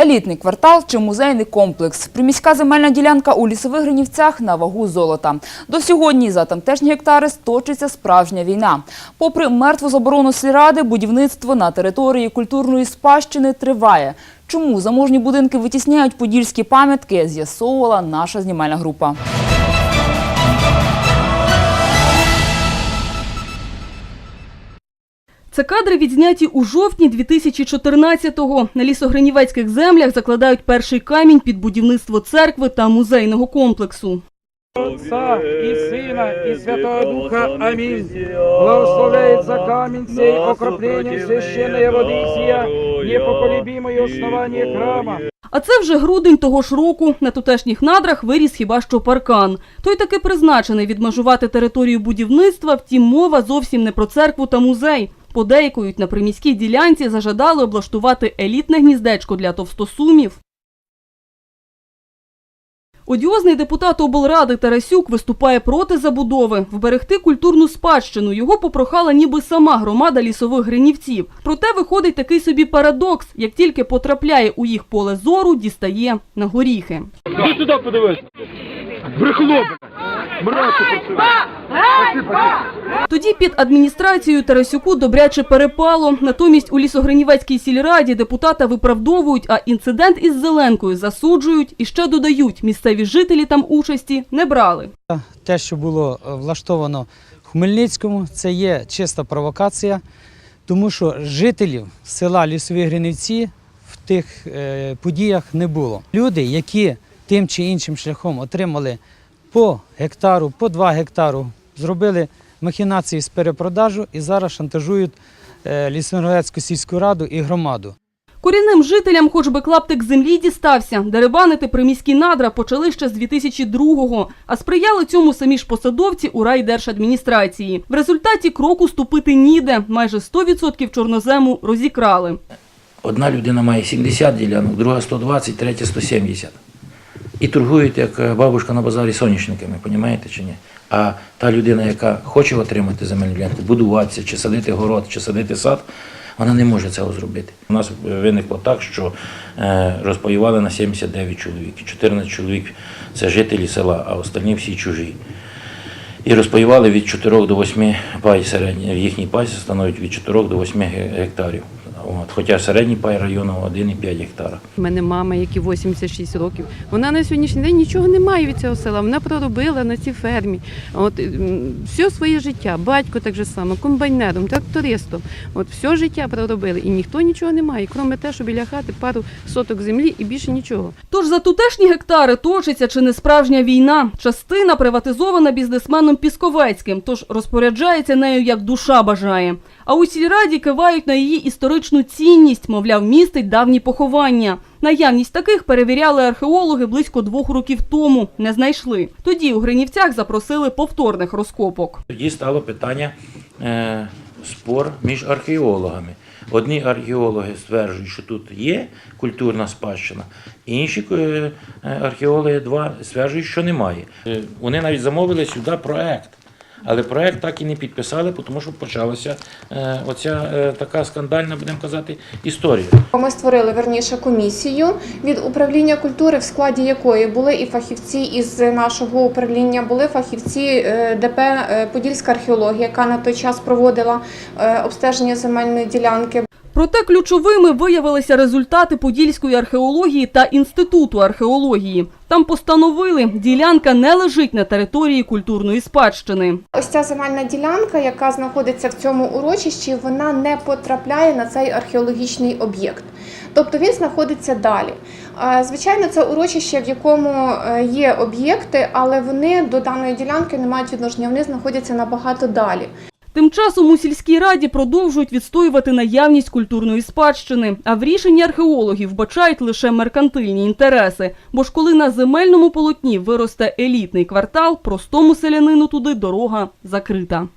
Елітний квартал чи музейний комплекс. Приміська земельна ділянка у лісових гринівцях на вагу золота. До сьогодні за тамтешні гектари сточиться справжня війна. Попри мертву заборону сільради, будівництво на території культурної спадщини триває. Чому заможні будинки витісняють подільські пам'ятки, з'ясовувала наша знімальна група. Це кадри відзняті у жовтні 2014-го. На лісогринівецьких землях закладають перший камінь під будівництво церкви та музейного комплексу. Отца и Сына и Святого Духа. Аминь. Благословляет за камень сей окропление священной воды сия, непоколебимое основание храма. А це вже грудень того ж року. На тутешніх надрах виріс хіба що паркан. Той таки призначений відмежувати територію будівництва, втім мова зовсім не про церкву та музей. Подейкують, на приміській ділянці зажадали облаштувати елітне гніздечко для товстосумів. Одіозний депутат облради Тарасюк виступає проти забудови. Вберегти культурну спадщину його попрохала ніби сама громада лісових гринівців. Проте виходить такий собі парадокс. Як тільки потрапляє у їх поле зору, дістає на горіхи. Иди туда подивись. Брехло. Мраку Тоді під адміністрацією Тарасюку добряче перепало. Натомість у лісогринівецькій сільраді депутата виправдовують, а інцидент із Зеленкою засуджують і ще додають, місцеві жителі там участі не брали. Те, що було е, влаштовано в Хмельницькому, це є чиста провокація, тому що жителів села Лісові Гринівці в тих е, подіях не було. Люди, які тим чи іншим шляхом отримали по гектару, по два гектару, зробили махінації з перепродажу і зараз шантажують е, сільську раду і громаду. Корінним жителям хоч би клаптик землі дістався. Деребанити приміські надра почали ще з 2002-го, а сприяли цьому самі ж посадовці у райдержадміністрації. В результаті кроку ступити ніде. Майже 100% чорнозему розікрали. Одна людина має 70 ділянок, друга 120, третя 170. І торгують як е, бабушка на базарі соняшниками, розумієте чи ні? А та людина, яка хоче отримати земельну ділянку, будуватися, чи садити город, чи садити сад, вона не може цього зробити. У нас виникло так, що е, розпаювали на 79 чоловік. 14 чоловік це жителі села, а останні всі чужі. І розпаювали від 4 до 8 пай середній. Їхній пай становить від 4 до 8 гектарів. От. Хоча середній пай району 1,5 гектара. У мене мама, якій 86 років. Вона на сьогоднішній день нічого не має від цього села. Вона проробила на цій фермі. От все своє життя. Батько так же само, комбайнером, трактористом. От все життя проробили. І ніхто нічого не має, крім те, що біля хати пару соток землі і більше нічого. Тож за тутешні гектари точиться чи не справжня війна. Частина приватизована бізнесменом Пісковецьким, тож розпоряджається нею як душа бажає. А у сільраді кивають на її історичну цінність, мовляв, містить давні поховання. Наявність таких перевіряли археологи близько двох років тому. Не знайшли. Тоді у Гринівцях запросили повторних розкопок. Тоді стало питання е, спор між археологами. Одні археологи стверджують, що тут є культурна спадщина, інші е, е, археологи два стверджують, що немає. Е, Вони навіть замовили сюди проект. Але проект так і не підписали, тому що почалася е, оця е, така скандальна, будемо казати, історія. Ми створили верніше комісію від управління культури, в складі якої були і фахівці із нашого управління, були фахівці е, ДП Подільська археологія, яка на той час проводила обстеження земельної ділянки. Проте ключовими виявилися результати подільської археології та інституту археології. Там постановили, ділянка не лежить на території культурної спадщини. Ось ця земельна ділянка, яка знаходиться в цьому урочищі, вона не потрапляє на цей археологічний об'єкт. Тобто він знаходиться далі. Звичайно, це урочище, в якому е, є об'єкти, але вони до даної ділянки не мають відношення. Вони знаходяться набагато далі. Тим часом у сільській раді продовжують відстоювати наявність культурної спадщини, а в рішенні археологів бачають лише меркантильні інтереси. Бо ж коли на земельному полотні виросте елітний квартал, простому селянину туди дорога закрита.